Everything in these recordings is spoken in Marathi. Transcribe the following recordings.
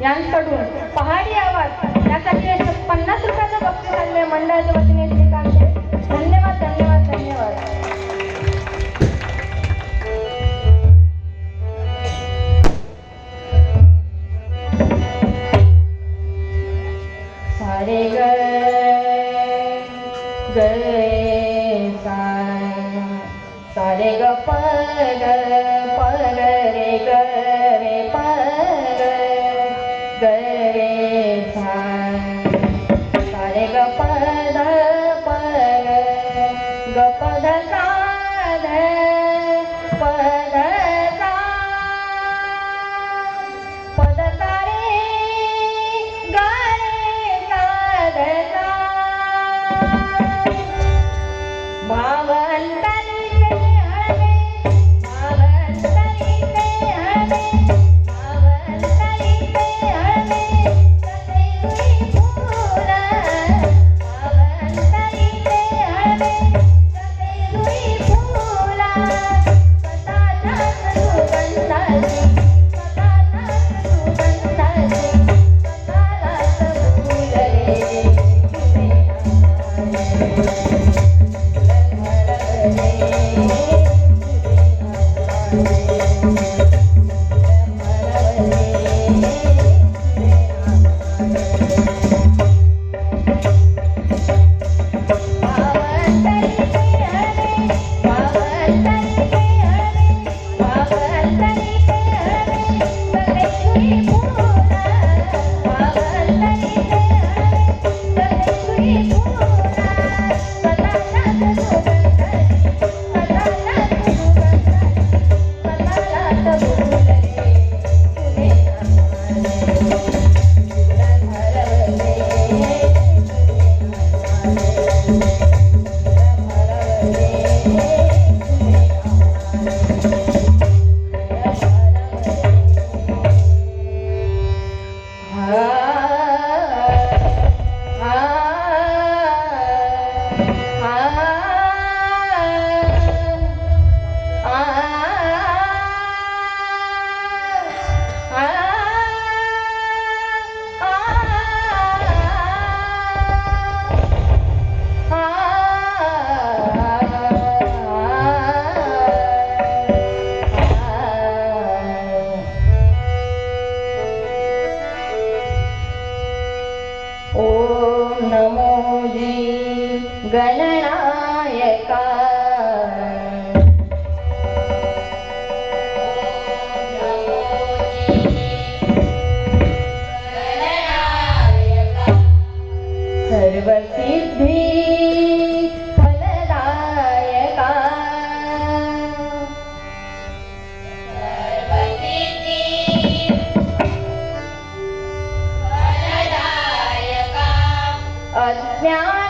यांकडून पहाडी आवाज यासाठी पन्नास रुपयाचं बक्षीस आणले मंडळाच्या वतीने श्रीकांत धन्यवाद धन्यवाद धन्यवाद. ॐ नमो जी गणनायका Now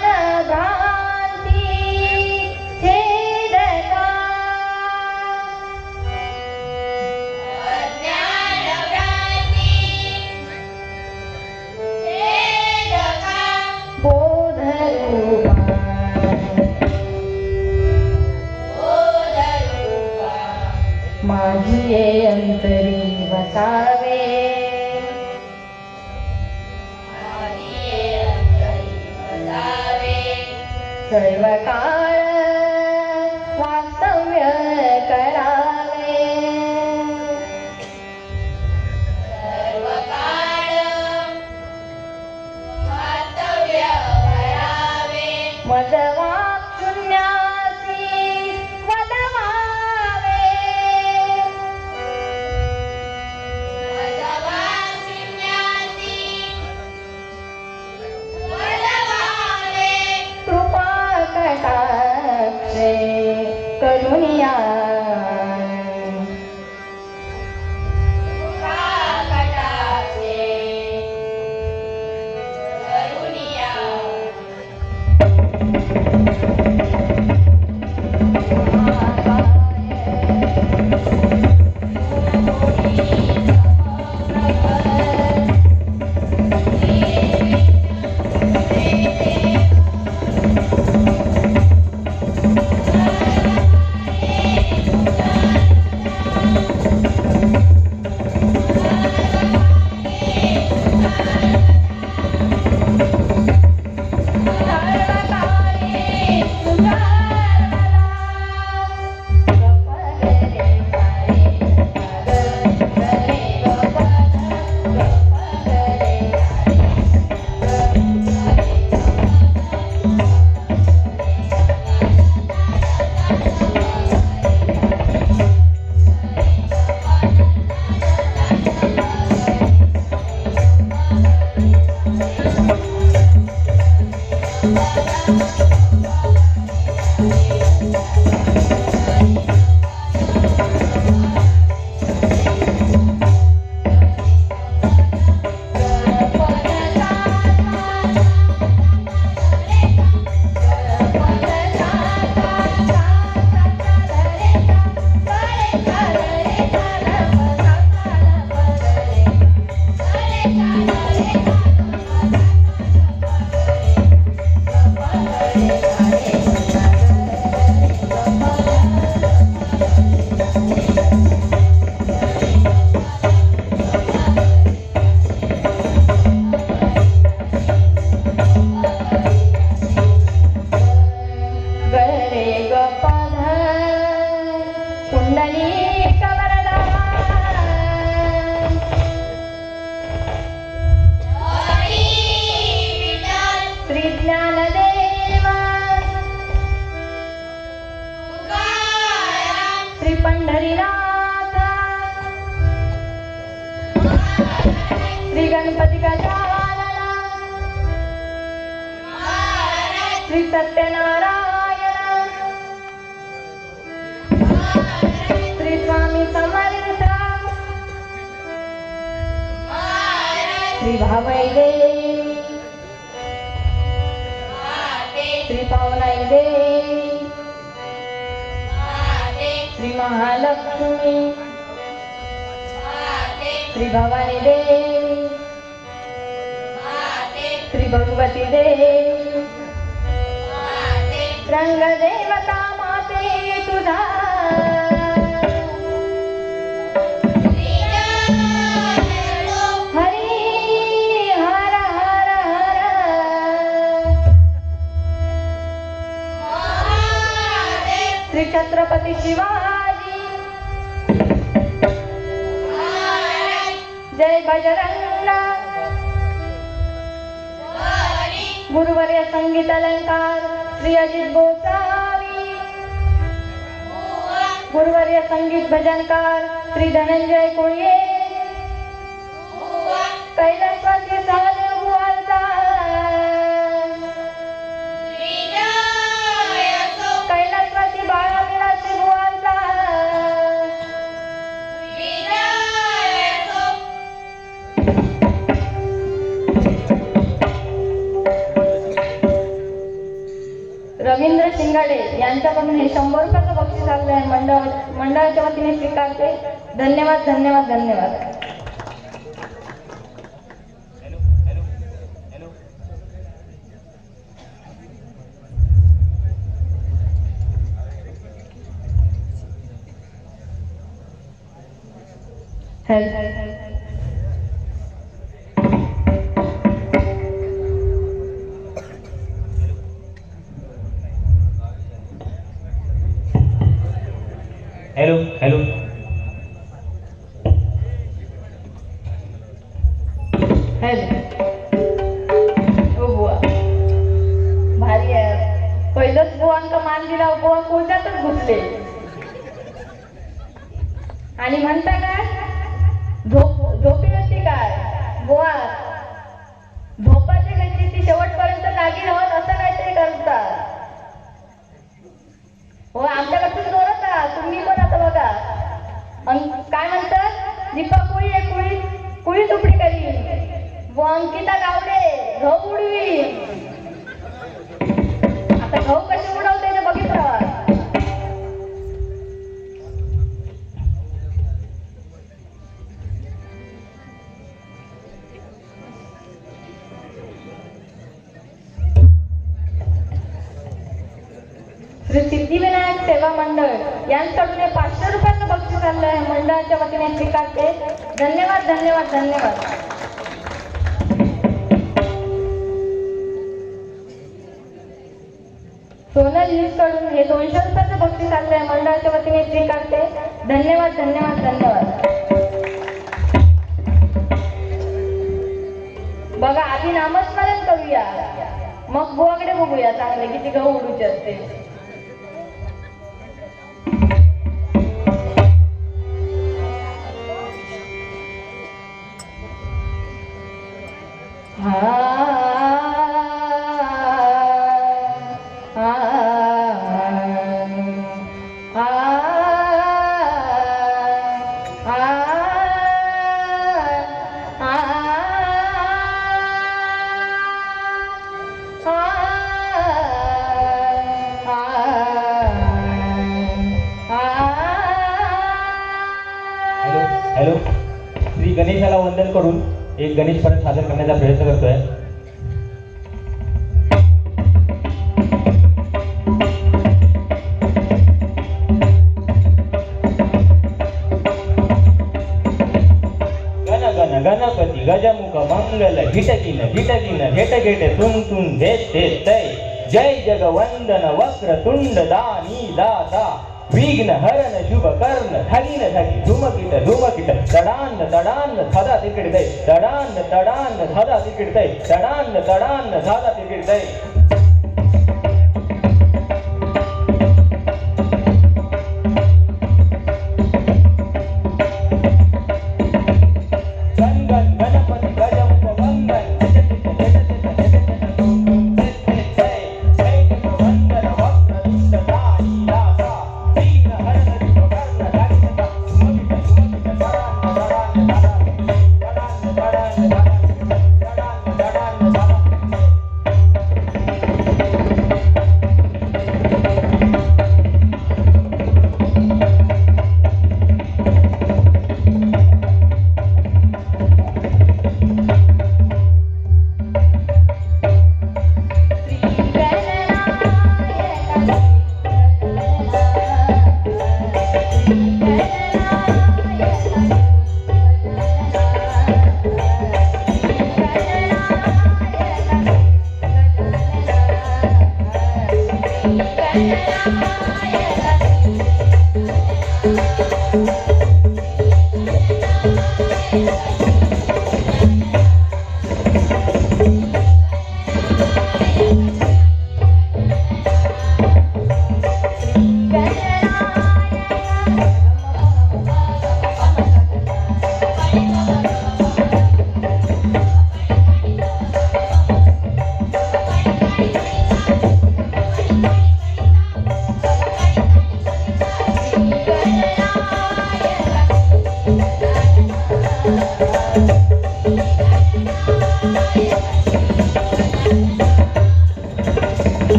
श्री पंढरीनाथ श्री गणपती गजानना श्री सत्यनारायण श्री स्वामी समर्थ. श्री भावैदे श्री पावनाईदे महालक्ष्मी। त्रिभवानी देवी। त्रिभगवती देवी। रंग देवता माते तुझा। हर हर हर श्री छत्रपती शिवाजी जय गुरुवर्य संगीत अलंकार श्री अजित गोसावी। गुरुवर्य संगीत भजनकार श्री धनंजय कोळी। रवींद्र शिंगाडे यांच्याकडून हे शंभर रुपयाचं बक्षीस आलं आहे. मंडळ मंडळाच्या वतीने स्वीकारते. धन्यवाद धन्यवाद धन्यवाद. Help hello hello Deepak Deepa कुळी आहे कुळी कुळी तुपडी करी. व अंकिता गावडे गहू उडवी आता गहू कशी उडवते ते बघितलं. श्री सिद्धिविनायक सेवा मंडळ यांचं आहे वतीने स्वीकारते. धन्यवाद धन्यवाद धन्यवाद. सोनल न्यूजकडून हे दोनशे रुपयाचं बक्षीस असल्या मंडळाच्या वतीने स्वीकारते. धन्यवाद धन्यवाद धन्यवाद. बघा आधी नामस्मरण करूया. मग बुवाकडे बघूया चांगले किती गहू उडूचे असते हॅलो हॅलो. श्री गणेशाला वंदन करून एक गणेश परत सादर करण्याचा प्रयत्न ಮಂಗಲ ಗಿಟಗಿನ ಗಿಟಕಿನ ಗೆಟಗೆಟೆ ತುಂ ತುಂ ಧೆತ್ತೆ ತೈ. ಜೈ ಜಗವಂದನ ವಕ್ರ ತುಂಡ ದಾನಿ ದಾತ ವಿಘ್ನ ಹರನ ಶುಭ ಕರ್ಣ ಧಗಿನ ಧಗಿ ಧುಮಕಿಟ ಧುಮಕಿಟ. ತಡಾನ್ನ ತಡಾನ್ನ ಧದ ತಿಕ್ಕಿಡ್ತೈ. ತಡಾನ್ನ ತಡಾನ್ನ ಧದ ತಿಕ್ಕಿಡ್ತೈ. ತಡಾನ್ನ ತಡಾನ್ನ ಧದ ತಿಕ್ಕಿಡ್ತೈ.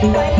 Bye.